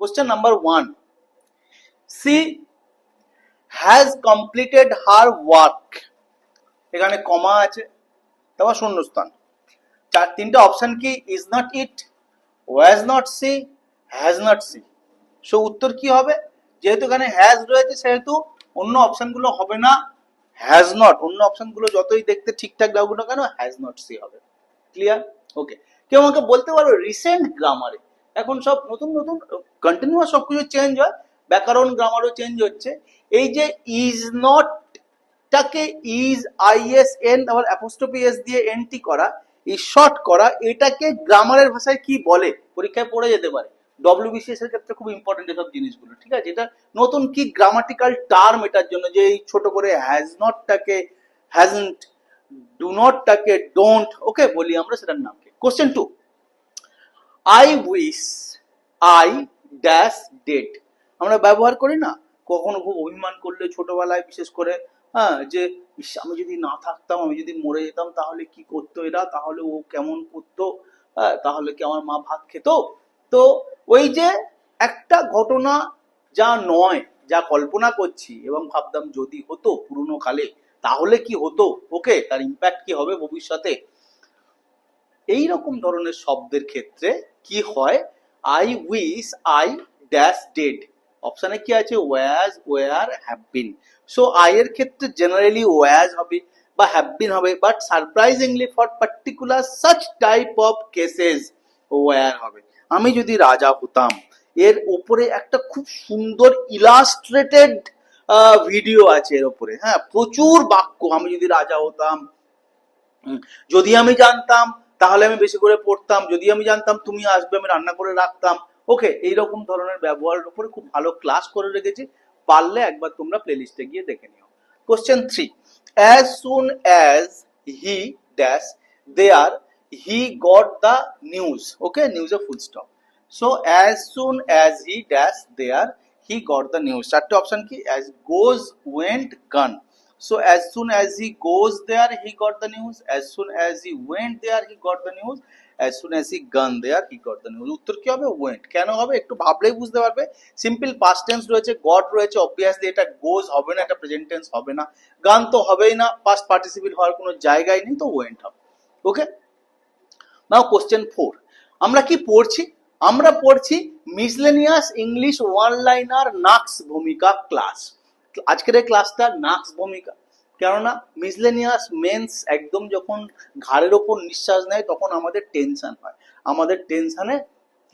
Question number one she has completed her work এখানে comma আছে, তারপর শূন্যস্থান। চার, তিনটা অপশন কি? Is not it was not she has not she so উত্তর কি হবে? যেহেতু এখানে হ্যাজ রয়েছে, সেহেতু অন্য অপশনগুলো হবে না। হ্যাজ নট অন্য অপশনগুলো যতই দেখতে ঠিকঠাক লাগুক না কেন হ্যাজ নট সি হবে। ক্লিয়ার ওকে কেউ আমাকে বলতে পারো রিসেন্ট গ্রামারে এখন সব নতুন নতুন কন্টিনিউয়াস সব কিছু চেঞ্জ হয়। ব্যাকরণ গ্রামারও চেঞ্জ হচ্ছে। এই যে ইজ নট টাকে ইজ আইএস এন আবার অ্যাপোস্ট্রফি এস দিয়ে এনটি করা, এই শর্ট করা, এটাকে গ্রামারের ভাষায় কি বলে? পরীক্ষায় পড়ে যেতে পারে। ডব্লিউবিসিএস এর ক্ষেত্রে খুব ইম্পর্টেন্ট এসব জিনিসগুলো, ঠিক আছে? এটা নতুন কি গ্রামাটিক্যাল টার্ম এটার জন্য, যে এই ছোট করে হ্যাজ নটটাকে হ্যাজন্ট ডু নটটাকে ডোন্ট ওকে বলি আমরা সেটার নামকে। Question two I wish I dash dead আমরা ব্যবহার করি না কখনো খুব অভিমান করলে ছোটবেলায় বিশেষ করে হ্যাঁ যে আমি যদি না থাকতাম আমি যদি মরে যেতাম তাহলে কি করতো এরা? তাহলে ও কেমন করতো? হ্যাঁ, তাহলে কি আমার মা ভাত খেত? তো ওই যে একটা ঘটনা যা নয় যা কল্পনা করছি এবং ভাবতাম যদি হতো পুরনো কালে তাহলে কি হতো? ওকে তার ইম্প্যাক্ট কি হবে ভবিষ্যতে? এই রকম ধরনের শব্দের ক্ষেত্রে কি হয়? I wish I dash dead অপশানে কি আছে? Was were have been so I এর ক্ষেত্রে জেনারেলি ওয়াজ হবে বা হ্যাভ বিন হবে but surprisingly for particular such type of cases were হবে। আমি যদি রাজা হতাম, এর উপরে একটা খুব সুন্দর ইলাস্ট্রেটেড ভিডিও আছে এর উপরে। হ্যাঁ প্রচুর বাক্য। আমি যদি রাজা হতাম যদি আমি জানতাম তাহলে আমি বেশি করে পড়তাম, যদি আমি জানতাম তুমি আসবে, আমি রান্না করে রাখতাম। ওকে, এইরকম ধরনের ব্যবহারের উপরে খুব ভালো ক্লাস করে রেখেছি। পারলে একবার তোমরা প্লেলিস্টে গিয়ে দেখে নিও। Question three as soon as he dash there he got the news okay news a full stop so as soon as he dash there he got the news চারটে অপশন কি? As goes went gone So as soon as he goes there, he got the news. As soon as he went there, he got the news. As soon as he gone there, he got the news. উত্তর কি হবে went কেন হবে একটু ভাবলেই বুঝতে পারবে simple past tense রয়েছে গট রয়েছে অবভিয়াসলি এটা গোজ হবে না এটা প্রেজেন্ট টেন্স হবে না গান তো হবেই না পাস্ট পার্টিসিপেট হওয়ার কোনো জায়গায় নেই তো ওয়েন্ট হবে ওকে নাও কোশ্চেন ফোর আমরা কি পড়ছি আমরা পড়ছি মিসলেনিয়াস ইংলিশ ওয়ান লাইনার নাক্স ভূমিকা ক্লাস আজকের এই ক্লাসটা নাক্স ভূমিকা। কেননা মিসলেনিয়াস মেন্স একদম যখন ঘাড়ের ওপর নিঃশ্বাস নেয়, তখন আমাদের টেনশন হয়। আমাদের টেনশনে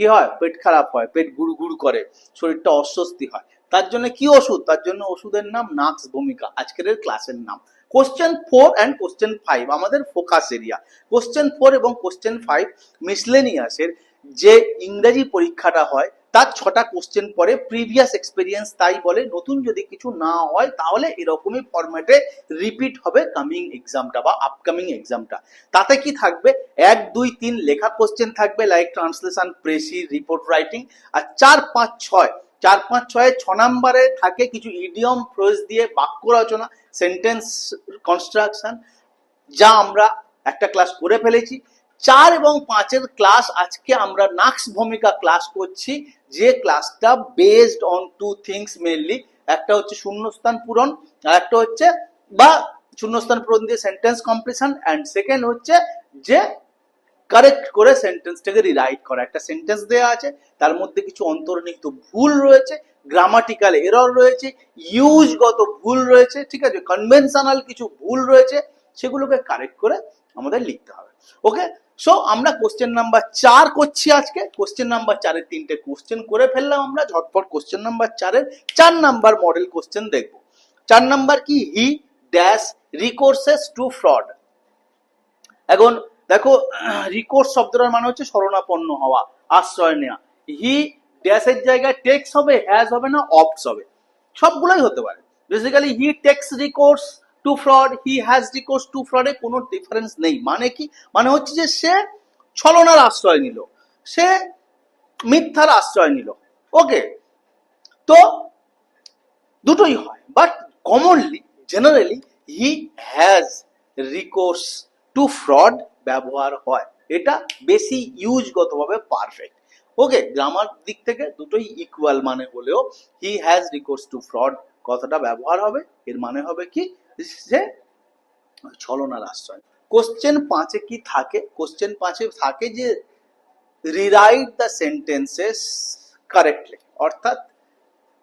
কি হয়? পেট খারাপ হয়, পেট গুড় গুড় করে, শরীরটা অস্বস্তি হয়। তার জন্য কি ওষুধ? তার জন্য ওষুধের নাম নাক্স ভূমিকা, আজকের ক্লাসের নাম। Question four and question five আমাদের ফোকাস এরিয়া কোশ্চেন ফোর এবং কোশ্চেন ফাইভ মিসলেনিয়াসের যে ইংরেজি পরীক্ষাটা হয় তার ছটা কোশ্চেন পরে প্রিভিয়াস এক্সপিরিয়েন্স তাই বলে, নতুন যদি কিছু না হয় তাহলে এরকমই ফরম্যাটে রিপিট হবে কামিং এক্সামটা বা আপকামিং এক্সামটা তাতে কি থাকবে? এক, দুই, তিন লেখা কোশ্চেন থাকবে like translation precis report writing আর চার, পাঁচ, ছয়। চার, পাঁচ, ছয়ে ছ নম্বরে থাকে কিছু ইডিয়ম ফ্রেজ দিয়ে বাক্য রচনা সেন্টেন্স কনস্ট্রাকশন যা আমরা একটা ক্লাস করে ফেলেছি। চার এবং পাঁচের ক্লাস আজকে আমরা নাক্স ভূমিকা ক্লাস করছি। যে ক্লাসটা based on two things mainly একটা হচ্ছে শূন্যস্থান পূরণ, আর একটা হচ্ছে বা শূন্যস্থান পূরণ দিয়ে সেন্টেন্স কমপ্লিশন অ্যান্ড সেকেন্ড হচ্ছে যে কারেক্ট করে সেন্টেন্সটাকে রিরাইট করা। একটা সেন্টেন্স দেওয়া আছে, তার মধ্যে কিছু অন্তর্নিহিত ভুল রয়েছে গ্রামাটিক্যাল এরর রয়েছে ইউজগত ভুল রয়েছে, ঠিক আছে? কনভেনশনাল কিছু ভুল রয়েছে সেগুলোকে কারেক্ট করে আমাদের লিখতে হবে। ওকে সো আমরা কোশ্চেন নাম্বার চার করছি আজকে। কোশ্চেন নাম্বার চারের তিনটে কোশ্চেন করে ফেললাম আমরা। ঝটপট কোশ্চেন নাম্বার চারের চার নাম্বার মডেল কোশ্চেন দেখব। চার নাম্বার কি? He dash recourses to fraud এখন দেখো রিকোর্স শব্দটার মানে হচ্ছে শরণাপন্ন হওয়া, আশ্রয় নেওয়া হি ড্যাশের জায়গায় টেক্স হবে হ্যাজ হবে না অপস হবে। সবগুলোই হতে পারে। Basically he takes recourse to fraud, he has recourse to ফ্রডে কোনো ডিফারেন্স নেই। মানে কি? মানে হচ্ছে যে সে ছলনার আশ্রয় নিল। সে মিথ্যার আশ্রয় নিল। ওকে? তো দুটোই হয়। But commonly generally he has recourse to fraud ব্যবহার হয়। এটা বেশি ইউজগতভাবে পারফেক্ট ওকে? গ্রামার দিক থেকে দুটোই ইকুয়াল মানে হলেও he has recourse to fraud কথাটা ব্যবহার হবে। এর মানে হবে কি? যে ছলনার আশ্রয় কোশ্চেন পাঁচে কি থাকে? কোশ্চেন পাঁচে থাকে যে রিরাইট দ্য সেন্টেন্সেস কারেক্টলি অর্থাৎ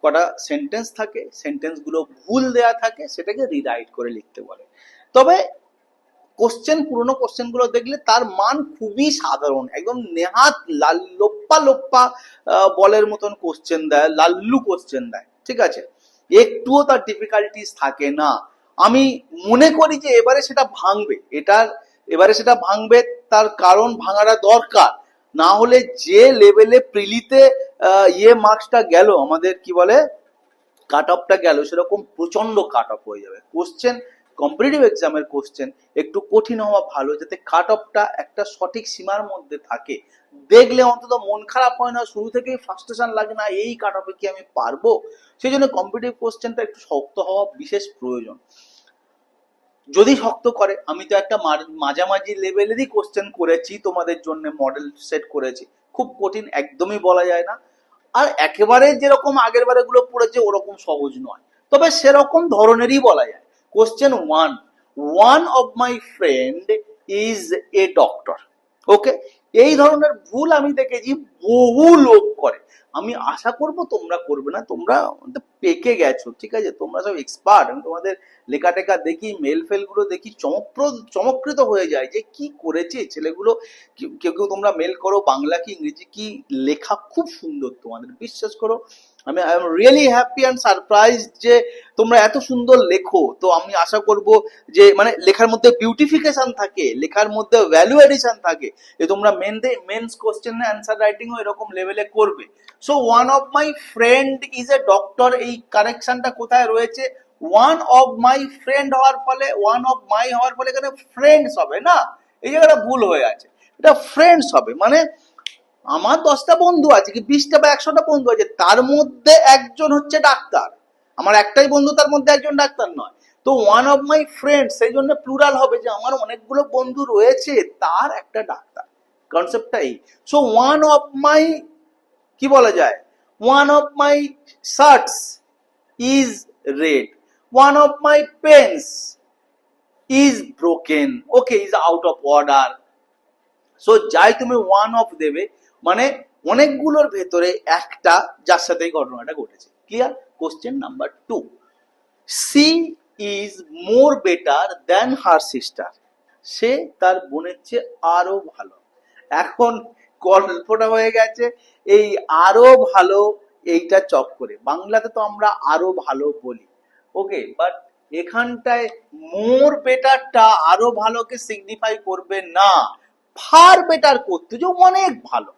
কটা সেন্টেন্স থাকে সেন্টেন্সগুলো ভুল দেয়া থাকে, সেটাকে রিরাইট করে লিখতে বলে। তবে কোশ্চেন পুরোনো কোশ্চেনগুলো দেখলে তার মান খুবই সাধারণ। একদম নেহাত লাল, লোপ্পা লোপ্পা বলের মতন কোশ্চেন দেয়, লাল্লু কোশ্চেন দেয়। ঠিক আছে? একটুও তার ডিফিকাল্টিস থাকে না। আমি মনে করি যে এবারে সেটা ভাঙবে। এটার এবারে সেটা ভাঙবে, তার কারণ ভাঙাটা দরকার। না হলে যে লেভেলে প্রিলিতে ইয়ে মার্কসটা গেল, আমাদের কি বলে কাট অফটা গেল, সেরকম প্রচণ্ড কাট অফ হয়ে যাবে। কোশ্চেন কম্পিটিটিভ এক্সামের কোশ্চেন একটু কঠিন হওয়া ভালো, যাতে কাট অফটা একটা সঠিক সীমার মধ্যে থাকে। দেখলে অন্তত মন খারাপ হয় না, শুরু থেকেই ফ্রাস্ট্রেশন লাগে না, এই কাট অফে কি আমি পারব? সেই জন্য কম্পিটিটিভ কোশ্চেনটা একটু শক্ত হওয়া বিশেষ প্রয়োজন। যদি শক্ত করে, আমি তো একটা মাঝামাঝি লেভেলেরই কোশ্চেন করেছি, তোমাদের জন্য মডেল সেট করেছি। খুব কঠিন, একদমই বলা যায় না। আর একেবারে যেরকম আগের বারে গুলো পড়েছে, ওরকম সহজ নয়। তবে সেরকম ধরনেরই বলা যায়। Question one one of my friend is a doctor okay এই ধরনের ভুল আমি দেখেছি, বহু লোক করে। আমি আশা করব তোমরা করবে না, তোমরা পেকে গেছো, ঠিক আছে? তোমরা সব এক্সপার্ট আমি তোমাদের লেখা টেখা দেখি মেল ফেলগুলো দেখি, চমকপ্রদ চমকৃত হয়ে যায় যে কি করেছে ছেলেগুলো। কেউ কেউ তোমরা মেল করো, বাংলা কি, ইংরেজি কি, লেখা খুব সুন্দর তোমাদের, বিশ্বাস করো। আমি I am really happy and surprise যে তোমরা এত সুন্দর লেখো। তো আমি আশা করব যে মানে লেখার মধ্যে বিউটিফিকেশন থাকে, লেখার মধ্যে ভ্যালু এডিশন থাকে, যে তোমরা main the mains question answer রাইটিংও এরকম লেভেলে করবে। So one of my friend is a doctor এই কারেকশনটা কোথায় রয়েছে? ওয়ান অফ মাই ফ্রেন্ড হওয়ার ফলে ওয়ান অফ মাই হওয়ার ফলে এখানে ফ্রেন্ডস হবে না? এই জায়গাটা ভুল হয়ে আছে। এটা ফ্রেন্ডস হবে মানে আমার দশটা বন্ধু আছে, কি বিশটা বা একশোটা বন্ধু আছে, তার মধ্যে একজন হচ্ছে ডাক্তার। আমার একটাই বন্ধু, তার মধ্যে একজন ডাক্তার নয়। তো ওয়ান অফ মাই ফ্রেন্ড সেই জন্য প্লুরাল হবে যে আমার অনেকগুলো বন্ধু রয়েছে, তার একটা ডাক্তার। কনসেপ্টটা এই। সো ওয়ান অফ মাই কি বলা যায়? One of my shirts is red one of my pens is broken okay is out of order so যাই তুমি ওয়ান অফ দেবে মানে অনেকগুলোর ভেতরে একটা যার সাথে ঘটনাটা ঘটেছে। Clear question number two she is more better than her sister সে তার বোনের চেয়ে আরও ভালো। এখন গল্পটা হয়ে গেছে, এই আরও ভালো এইটা চক করে। বাংলাতে তো আমরা আরও ভালো বলি। ওকে বাট এখানটায় মোর বেটারটা আরও ভালোকে সিগনিফাই করবে না। ফার বেটার করতে, যে অনেক ভালো।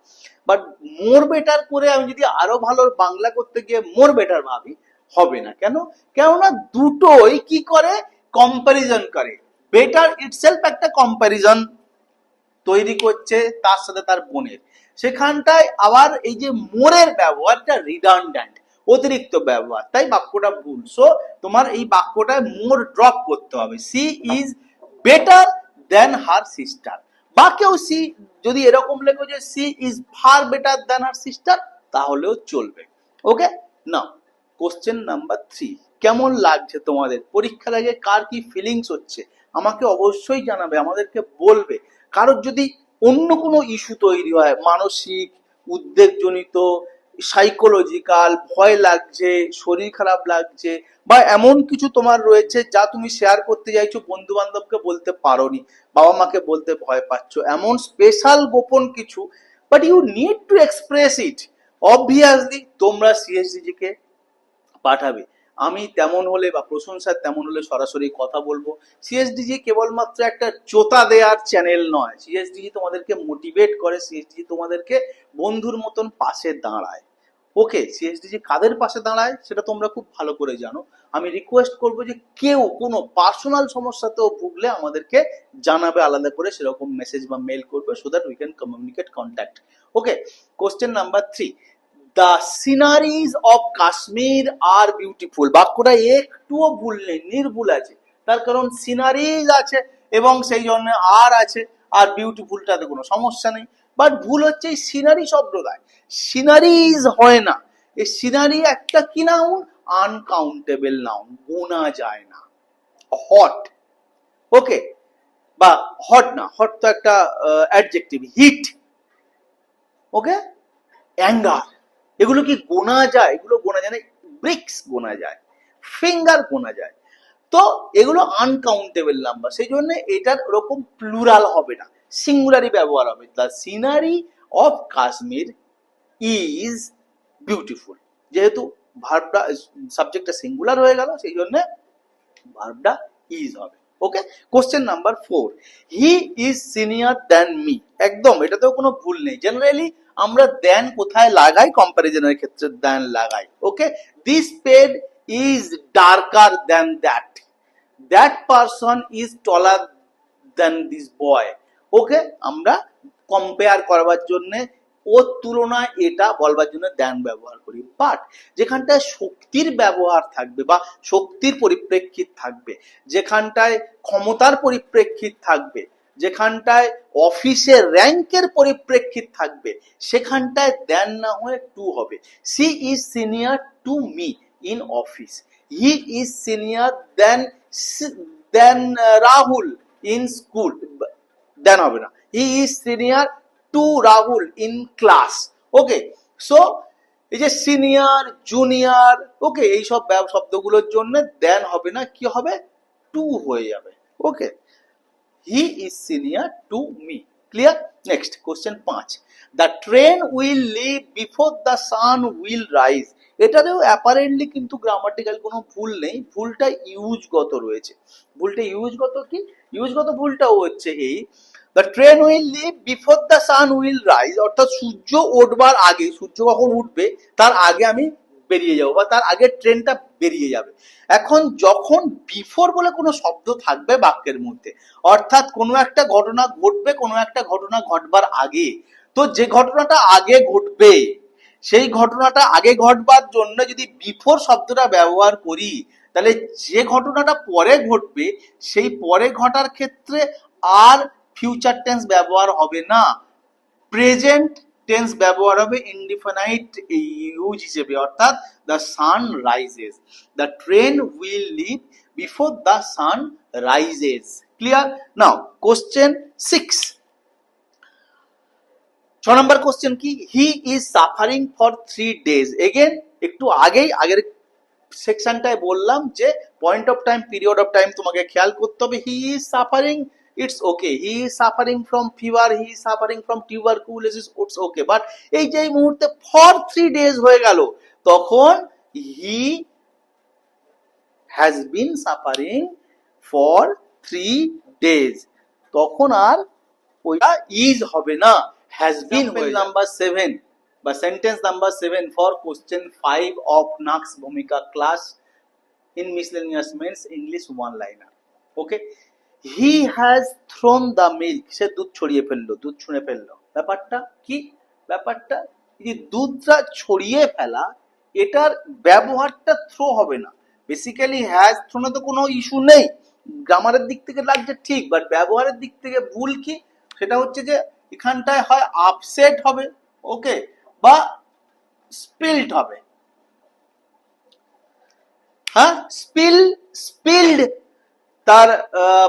বাট মোর বেটার করে আমি যদি আরও ভালো বাংলা করতে গিয়ে মোর বেটার ভাবি, হবে না। কেন? কেননা দুটোই কি করে? কম্প্যারিজন করে। বেটার ইটসেলফ একটা কম্প্যারিজন তৈরি করছে তার সাথে তার বোনের। সেখানটায় আবার এই যে মোরের ব্যবহারটা রিডান্ড্যান্ট অতিরিক্ত ব্যবহার। তাই বাক্যটা ভুল। সো তোমার এই বাক্যটায় মোর ড্রপ করতে হবে। She is better than her sister বা কেউ সি যদি এরকম লেখো যে she is far better than her sister তাহলেও চলবে। ওকে না কোশ্চেন নাম্বার থ্রি কেমন লাগছে তোমাদের? পরীক্ষার আগে কার কি ফিলিংস হচ্ছে? আমাকে অবশ্যই জানাবে, আমাদেরকে বলবে। কারোর যদি অন্য কোনো ইস্যু তৈরি হয়, মানসিক, উদ্বেগজনিত সাইকোলজিক্যাল ভয় লাগছে, শরীর খারাপ লাগছে, বা এমন কিছু তোমার রয়েছে যা তুমি শেয়ার করতে চাইছো বন্ধু বান্ধবকে বলতে পারোনি, বাবা মাকে বলতে ভয় পাচ্ছ, এমন স্পেশাল গোপন কিছু but you need to express it obviously তোমরা সিএসডিজি কে পাঠাবে। আমি তেমন হলে বা প্রশংসার তেমন হলে সরাসরি কথা বলব। সিএসডিজি কেবলমাত্র একটা চোতা দেওয়ার চ্যানেল নয়। সিএসডিজি তোমাদেরকে মোটিভেট করে সিএসডিজি তোমাদেরকে বন্ধুর মতন পাশে দাঁড়ায়। ওকে সিএসডিজি কাদের পাশে দাঁড়ায় সেটা তোমরা খুব ভালো করে জানো। আমি রিকোয়েস্ট করব যে কেউ কোনো পার্সোনাল সমস্যাতেও ভুগলে আমাদেরকে জানাবে, আলাদা করে সেরকম মেসেজ বা মেল করবে so that we can communicate contact okay question number three the sceneries of Kashmir are beautiful বাক্যটা একটুও ভুল নেই, নির্ভুল আছে। তার কারণ সিনারিজ আছে এবং সেই জন্য আর আছে, আর বিউটিফুলটাতে কোনো সমস্যা নেই। বাট ভুল হচ্ছে এই সিনারি শব্দটায় সিনারিজ হয় না। এই সিনারি একটা কি নাউন আনকাউন্টেবল নাউন গোনা যায় না। হট ওকে বা হট না। হট তো একটা অ্যাডজেক্টিভ হিট ওকে অ্যাঙ্গার এগুলো কি গোনা যায়? এগুলো গোনা যায় না ব্রিক্স গোনা যায় ফিঙ্গার গোনা যায়। তো এগুলো আনকাউন্টেবল নাম্বার সেই জন্য এটার ওরকম প্লুরাল হবে না সিঙ্গুলারি ব্যবহার হবে। The scenery of Kashmir is beautiful যেহেতু ভার্বটা সাবজেক্টটা সিঙ্গুলার হয়ে গেল, সেই জন্য ভার্বটা ইজ হবে। Okay question number four he is senior than me একদম, এটাতেও কোনো ভুল নেই। জেনারেলি আমরা দেন কোথায় লাগাই? কম্প্যারিজনের ক্ষেত্রে দেন লাগাই। Okay this pad is darker than that that person is taller than this boy okay আমরা কম্পেয়ার করবার জন্য ওর তুলনায় এটা বলবার জন্য দ্যান ব্যবহার করি। বাট যেখানটায় শক্তির ব্যবহার থাকবে বা শক্তির পরিপ্রেক্ষিত থাকবে, যেখানটায় ক্ষমতার পরিপ্রেক্ষিত থাকবে, যেখানটায় অফিসের র্যাঙ্কের পরিপ্রেক্ষিত থাকবে, সেখানটায় দেন না হয়ে টু হবে। She is senior to me in office he is senior than than Rahul in school than হবে না। He is senior to Rahul in class okay so এই যে সিনিয়র জুনিয়র ওকে এইসব ব্যব- শব্দগুলোর জন্য দেন হবে না, কি হবে? টু হয়ে যাবে। Okay he is senior to me clear next question পাঁচ। The train will leave before the sun will rise এটাতেও অ্যাপারেন্টলি কিন্তু গ্রামাটিক্যাল কোনো ভুল নেই। ভুলটা ইউজগত রয়েছে। ভুলটা ইউজগত কি? ইউজগত ভুলটাও হচ্ছে এই the train will leave before the sun will rise অর্থাৎ সূর্য উঠবার আগে, সূর্য কখন উঠবে, তার আগে আমি বেরিয়ে যাব বা তার আগে ট্রেনটা বেরিয়ে যাবে। এখন যখন বিফোর বলে কোনো শব্দ থাকবে বাক্যের মধ্যে, অর্থাৎ কোনো একটা ঘটনা ঘটবে, কোনো একটা ঘটনা ঘটবার আগে, তো যে ঘটনাটা আগে ঘটবে, সেই ঘটনাটা আগে ঘটবার জন্য যদি বিফোর শব্দটা ব্যবহার করি তাহলে যে ঘটনাটা পরে ঘটবে, সেই পরে ঘটার ক্ষেত্রে আর ফিউচার টেন্স ব্যবহার হবে না। প্রেজেন্ট টেন্স ব্যবহার হবে ইনডিফাইনাইট ইউজ হিসেবে, অর্থাৎ the sun rises the train will leave before the sun rises clear now question six ছ নম্বর কোশ্চেন কি? He is suffering for three days again একটু আগেই, আগের সেকশনটায় বললাম যে point of time period of time তোমাকে খেয়াল করতে হবে। He is suffering it's okay he is suffering from fever he is suffering from tuberculosis it's okay but এই যে এই মুহূর্তে ফর থ্রি ডেজ হয়ে গেল তখন he has been suffering for three days তখন আর ওইটা ইজ হবে না। হ্যাজ বিন নাম্বার সেভেন বা sentence number seven for question five of নাক্স ভূমিকা class in miscellaneous means English one liner okay he has thrown the milk সে দুধ ছড়িয়ে ফেলল, দুধ ছুঁড়ে ফেলল। ব্যাপারটা কি? ব্যাপারটা যে দুধটা ছড়িয়ে ফেলা, এটার ব্যবহারটা থ্রো হবে না। বেসিক্যালি হ্যাজ থ্রোনে তো কোনো ইস্যু নেই। গ্রামারের দিক থেকে লাগছে ঠিক বাট ব্যবহারের দিক থেকে ভুল কি? সেটা হচ্ছে যে এখানটায় হয় আপসেট হবে। ওকে বা স্পিল্ড হবে। হ্যাঁ? স্পিল স্পিল্ড তার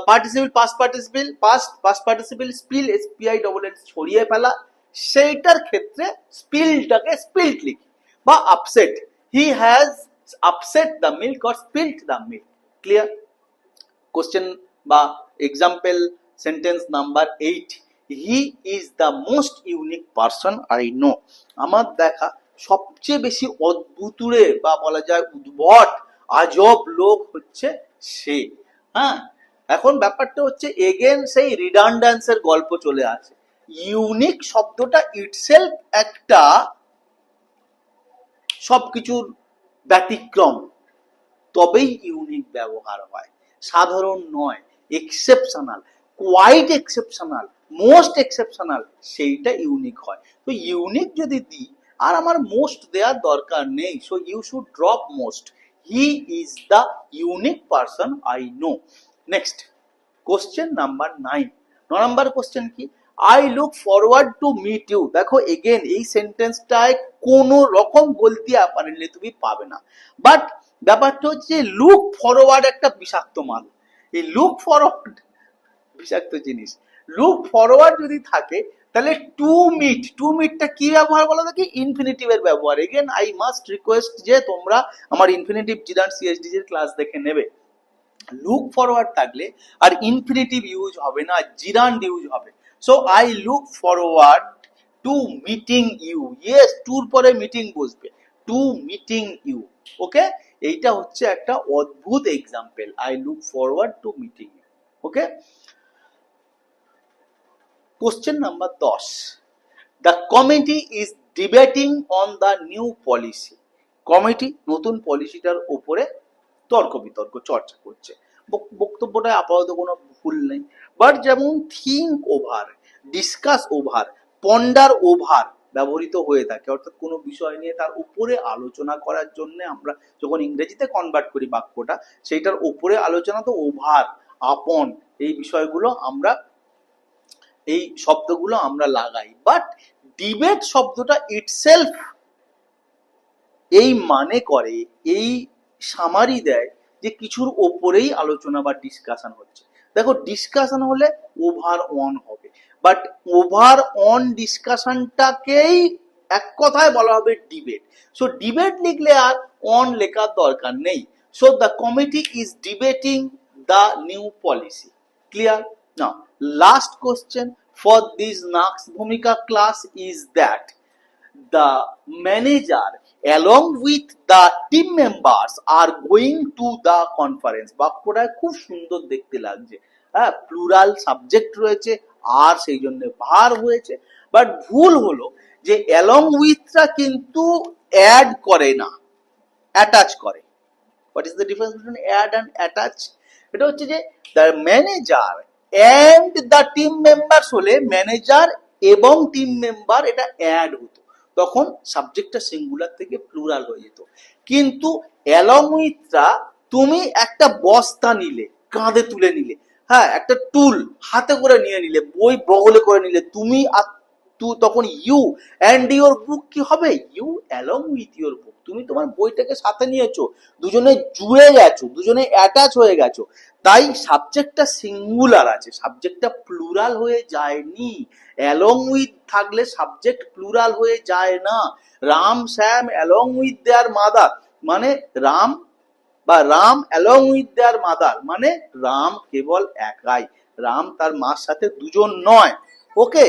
participle past participle past past participle spill S P I double L ছড়িয়ে ফেলা। সেইটার ক্ষেত্রে স্পিলটাকে স্পিল্ড লিখি বা upset he has upset the milk or spilled the milk clear question বা example sentence number eight he is the most unique person I know আমার দেখা সবচেয়ে বেশি অদ্ভুতুরে বা বলা যায় উদ্ভট, আজব লোক হচ্ছে সে। হ্যাঁ? এখন ব্যাপারটা হচ্ছে এগেন সেই রিডান্ড্যান্সের গল্প চলে আসে। ইউনিক শব্দটা ইটসেলফ একটা সবকিছুর ব্যতিক্রম। তবেই ইউনিক ব্যবহার হয়। সাধারণ নয় exceptional quite exceptional most exceptional সেইটা ইউনিক হয়। তো ইউনিক যদি দিই, আর আমার মোস্ট দেওয়ার দরকার নেই so you should drop most he is the unique person I know next question number nine ন নাম্বার কোশ্চেন কি? I look forward to meet you দেখো এগেন এই সেন্টেন্সটায় কোনো রকম গলতি অ্যাপারেন্টলি তুমি পাবে না। বাট ব্যাপারটা হচ্ছে লুক ফরওয়ার্ড একটা বিষাক্ত মাল। এই লুক ফরওয়ার্ড বিষাক্ত জিনিস। লুক ফরওয়ার্ড যদি থাকে, তাহলে টু মিট টু মিটটা কি ব্যবহার বলো দেখি? ইনফিনিটিভের ব্যবহার। এগেন আই মাস্ট রিকোয়েস্ট যে তোমরা আমার ইনফিনিটিভ জিরান সিএসডি এর ক্লাস দেখে নেবে। লুক ফরওয়ার্ড থাকলে আর ইনফিনিটিভ ইউজ হবে না জিরান্ড ইউজ হবে। So I look forward to meeting you yes টুর পরে মিটিং বসবে। টু মিটিং ইউ ওকে এইটা হচ্ছে একটা অদ্ভুত example I look forward to meeting you okay question number দশ. The committee is debating on the new policy committee নতুন পলিসিটার ওপরে তর্ক বিতর্ক, চর্চা করছে। বক- বক্তব্যটা আপাতত কোনো ভুল নেই। বাট যেমন think over discuss over ponder over ব্যবহৃত হয়ে থাকে, অর্থাৎ কোনো বিষয় নিয়ে তার উপরে আলোচনা করার জন্য আমরা যখন ইংরেজিতে কনভার্ট করি বাক্যটা, সেইটার উপরে আলোচনা তো ওভার আপন এই বিষয়গুলো আমরা এই শব্দগুলো আমরা লাগাই। বাট ডিবেট শব্দটা ইটসেলফ এই মানে করে, এই সামারি দেয় যে কিছুর ওপরেই আলোচনা বা ডিসকাশন হচ্ছে। দেখো ডিসকাশন হলে ওভার অন হবে। বাট ওভার অন ডিসকাশনটাকেই এক কথায় বলা হবে ডিবেট সো ডিবেট লিখলে আর অন লেখার দরকার নেই। So the committee is debating the new policy clear now, last question for this Knox Bhumika class is that the manager, along with the team members, are going to the conference. বাক্যটা খুব সুন্দর দেখতে লাগছে। হ্যাঁ plural subject রয়েছে, আর সেই জন্য ভার হয়েছে। বাট ভুল হলো যে অ্যালং উইথটা কিন্তু অ্যাড করে না অ্যাটাচ করে। What is the difference between add and attach এটা হচ্ছে যে the manager and the team members হলে ম্যানেজার এবং টিম মেম্বার এটা অ্যাড হতো। তখন সাবজেক্টটা সিঙ্গুলার থেকে প্লুরাল হয়ে যেত। কিন্তু অ্যালং উইথটা তুমি একটা বস্তা নিলে, কাঁধে তুলে নিলে হ্যাঁ একটা টুল হাতে করে নিয়ে নিলে, বই বগলে করে নিলে, তুমি আর তু, তখন ইউ অ্যান্ড ইউর বুক কি হবে? You along with your book তুমি তোমার বইটাকে সাথে নিয়েছো, দুজনে জুড়ে গেছো, দুজনে অ্যাটাচ হয়ে গেছো। তাই সাবজেক্টটা সিঙ্গুলার আছে সাবজেক্টটা প্লুরাল হয়ে যায়নি। অ্যালং উইথ থাকলে সাবজেক্ট প্লুরাল হয়ে যায় না। Ram Shyam along with their mother মানে রাম বা Ram along with their mother মানে রাম কেবল একাই। রাম তার মার সাথে দুজন নয়। ওকে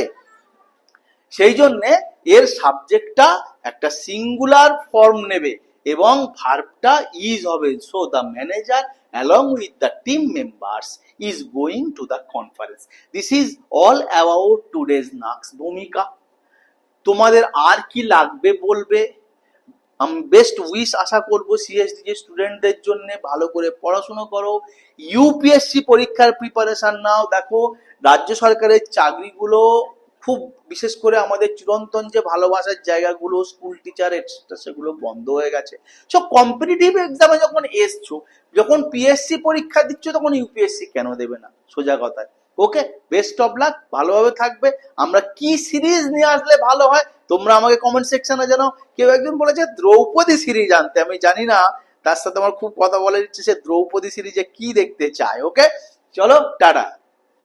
সেই জন্যে এর সাবজেক্টটা একটা সিঙ্গুলার ফর্ম নেবে। এবং ভার্বটা ইজ হবে। So the manager along with the team members is going to the conference this is all about today's নাক্স ভূমিকা তোমাদের আর কি লাগবে বলবে? আমি বেস্ট উইশ আশা করব সিএসডি যে স্টুডেন্টদের জন্য। ভালো করে পড়াশোনা করো। ইউপিএসসি পরীক্ষার প্রিপারেশন নাও। দেখো, রাজ্য সরকারের চাকরিগুলো খুব বিশেষ করে আমাদের চিরন্তন যে ভালোবাসার জায়গাগুলো স্কুল টিচার এটসেট্রা সেগুলো বন্ধ হয়ে গেছে। সো কম্পিটিটিভ এক্সামে যখন এসছো, যখন পিএসসি পরীক্ষা দিচ্ছ, তখন ইউপিএসসি কেন দেবে না? সোজা কথায়। ওকে বেস্ট অফ লাক ভালোভাবে থাকবে। আমরা কি সিরিজ নিয়ে আসলে ভালো হয়, তোমরা আমাকে কমেন্ট সেকশনে জানাও। কেউ একজন বলেছে, দ্রৌপদী সিরিজ আনতে। আমি জানি না, তার সাথে আমার খুব কথা বলে ইচ্ছে সে দ্রৌপদী সিরিজে কি দেখতে চায়? ওকে চলো, টাটা।